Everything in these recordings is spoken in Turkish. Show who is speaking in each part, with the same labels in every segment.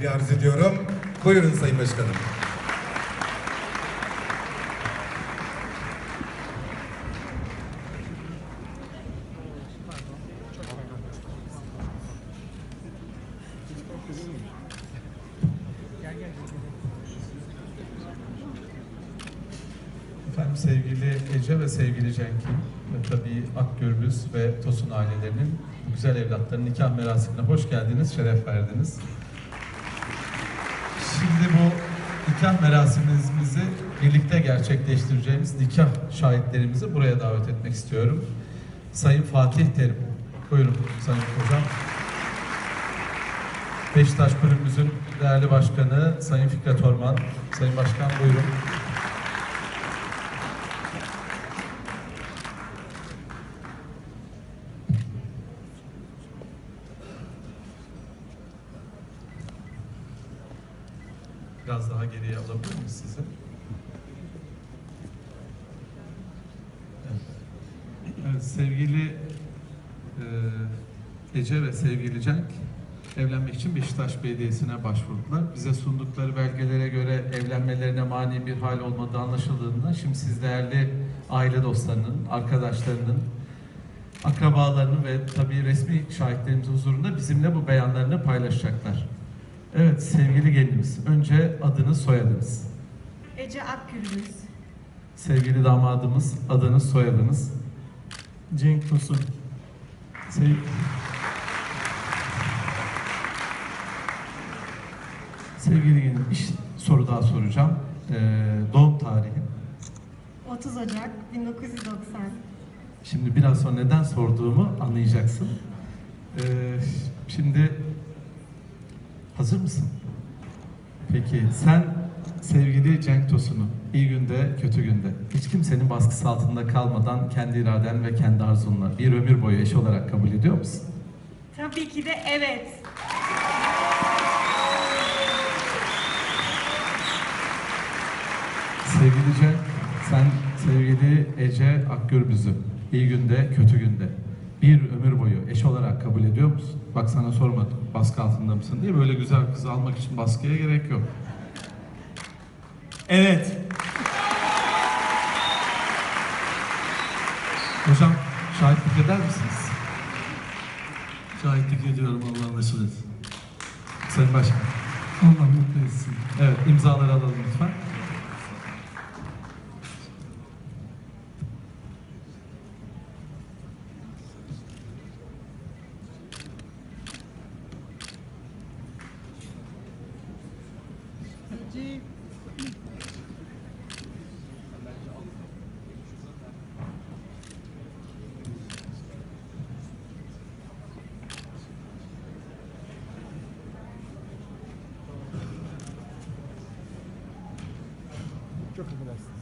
Speaker 1: Beyefendi arz ediyorum. Buyurun Sayın Başkanım.
Speaker 2: Efendim sevgili Ece ve sevgili Cenk'in ve tabii Akgürbüz ve Tosun ailelerinin güzel evlatlarının nikah merasimine hoş geldiniz, şeref verdiniz. Şimdi bu nikah merasimimizi birlikte gerçekleştireceğimiz nikah şahitlerimizi buraya davet etmek istiyorum. Sayın Fatih Terim. Buyurun Sayın Hocam. Beşiktaş Kulübümüzün değerli başkanı Sayın Fikret Orman. Sayın Başkan buyurun. Geriye alabilir miyiz sizi? Evet. Evet, sevgili e, Ece ve sevgili Cenk evlenmek için Beşiktaş Belediyesi'ne başvurdular. Bize sundukları belgelere göre evlenmelerine mani bir hal olmadığı anlaşıldığında şimdi siz değerli aile dostlarının, arkadaşlarının, akrabalarının ve tabii resmi şahitlerimiz huzurunda bizimle bu beyanlarını paylaşacaklar. Evet sevgili gelinimiz, önce adınız soyadınız.
Speaker 3: Ece Akgürbüz.
Speaker 2: Sevgili damadımız, adınız soyadınız.
Speaker 4: Cenk Tosun.
Speaker 2: Sev... Sevgili gelinim, bir soru daha soracağım. Ee, doğum tarihi.
Speaker 3: 30 Ocak 1990.
Speaker 2: Şimdi biraz sonra neden sorduğumu anlayacaksın. Ee, şimdi hazır mısın? Peki sen sevgili Cenk Tosun'u iyi günde kötü günde hiç kimsenin baskısı altında kalmadan kendi iraden ve kendi arzunla bir ömür boyu eş olarak kabul ediyor musun?
Speaker 3: Tabii ki de evet.
Speaker 2: Sevgili Cenk, sen sevgili Ece Akgürbüz'ü iyi günde kötü günde bir ömür boyu eş olarak kabul ediyor musun? Bak sana sormadım baskı altında mısın diye böyle güzel kızı almak için baskıya gerek yok.
Speaker 4: Evet.
Speaker 2: Hocam şahitlik eder misiniz?
Speaker 4: Şahitlik ediyorum Allah mesut etsin.
Speaker 2: Sayın Başkan.
Speaker 4: Allah mutlu etsin.
Speaker 2: Evet imzaları alalım lütfen. くない。ですね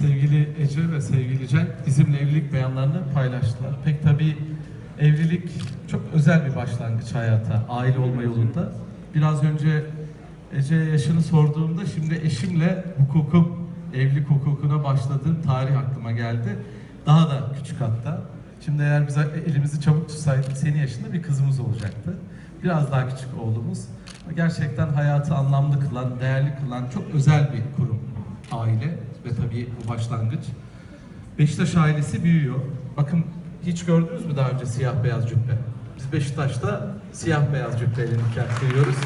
Speaker 2: sevgili Ece ve sevgili Cenk bizimle evlilik beyanlarını paylaştılar. Pek tabii evlilik çok özel bir başlangıç hayata, aile olma yolunda. Biraz önce Ece yaşını sorduğumda şimdi eşimle hukukum, evlilik hukukuna başladığım tarih aklıma geldi. Daha da küçük hatta. Şimdi eğer biz elimizi çabuk tutsaydık senin yaşında bir kızımız olacaktı. Biraz daha küçük oğlumuz. Gerçekten hayatı anlamlı kılan, değerli kılan çok özel bir kurum aile ve tabii bu başlangıç. Beşiktaş ailesi büyüyor. Bakın hiç gördünüz mü daha önce siyah beyaz cübbe? Biz Beşiktaş'ta siyah beyaz cübbeyle nikah kıyıyoruz.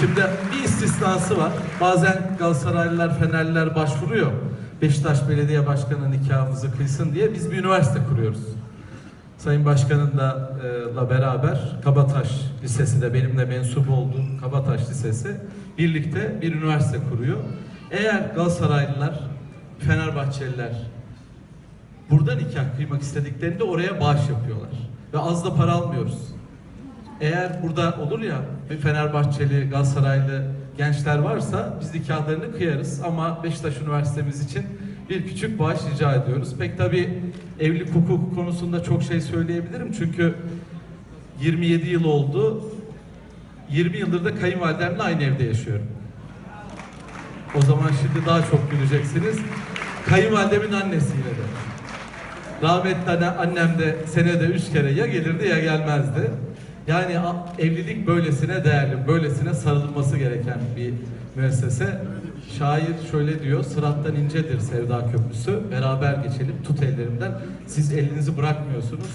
Speaker 2: Şimdi bir istisnası var. Bazen Galatasaraylılar, Fenerliler başvuruyor. Beşiktaş Belediye Başkanı nikahımızı kıysın diye biz bir üniversite kuruyoruz. Sayın Başkan'ın da e, la beraber Kabataş Lisesi de benimle mensup olduğum Kabataş Lisesi birlikte bir üniversite kuruyor. Eğer Galatasaraylılar, Fenerbahçeliler burada nikah kıymak istediklerinde oraya bağış yapıyorlar. ve az da para almıyoruz. Eğer burada olur ya bir Fenerbahçeli, Galatasaraylı gençler varsa biz nikahlarını kıyarız ama Beşiktaş Üniversitemiz için bir küçük bağış rica ediyoruz. Pek tabii evlilik hukuku konusunda çok şey söyleyebilirim çünkü 27 yıl oldu. 20 yıldır da kayınvalidemle aynı evde yaşıyorum. O zaman şimdi daha çok güleceksiniz. Kayınvalidemin annesiyle de. Rahmetli anne- annem de senede üç kere ya gelirdi ya gelmezdi. Yani evlilik böylesine değerli, böylesine sarılması gereken bir müessese. Şair şöyle diyor, sırattan incedir sevda köprüsü, beraber geçelim, tut ellerimden. Siz elinizi bırakmıyorsunuz.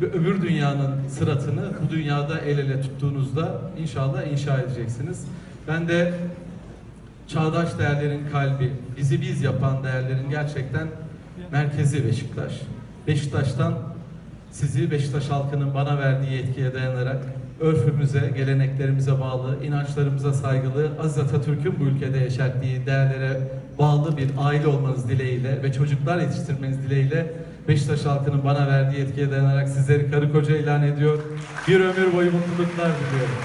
Speaker 2: Öbür dünyanın sıratını bu dünyada el ele tuttuğunuzda inşallah inşa edeceksiniz. Ben de çağdaş değerlerin kalbi, bizi biz yapan değerlerin gerçekten merkezi Beşiktaş. Beşiktaş'tan sizi Beşiktaş halkının bana verdiği yetkiye dayanarak örfümüze, geleneklerimize bağlı, inançlarımıza saygılı, Aziz Atatürk'ün bu ülkede yeşerttiği değerlere bağlı bir aile olmanız dileğiyle ve çocuklar yetiştirmeniz dileğiyle Beşiktaş halkının bana verdiği yetkiye dayanarak sizleri karı koca ilan ediyor. Bir ömür boyu mutluluklar diliyorum.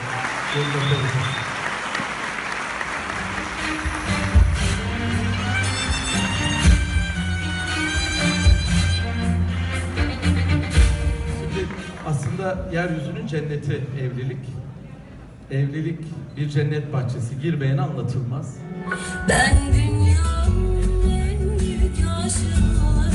Speaker 2: Yeryüzünün cenneti evlilik. Evlilik bir cennet bahçesi. Girmeyen anlatılmaz.
Speaker 5: Ben dünyanın en büyük aşığı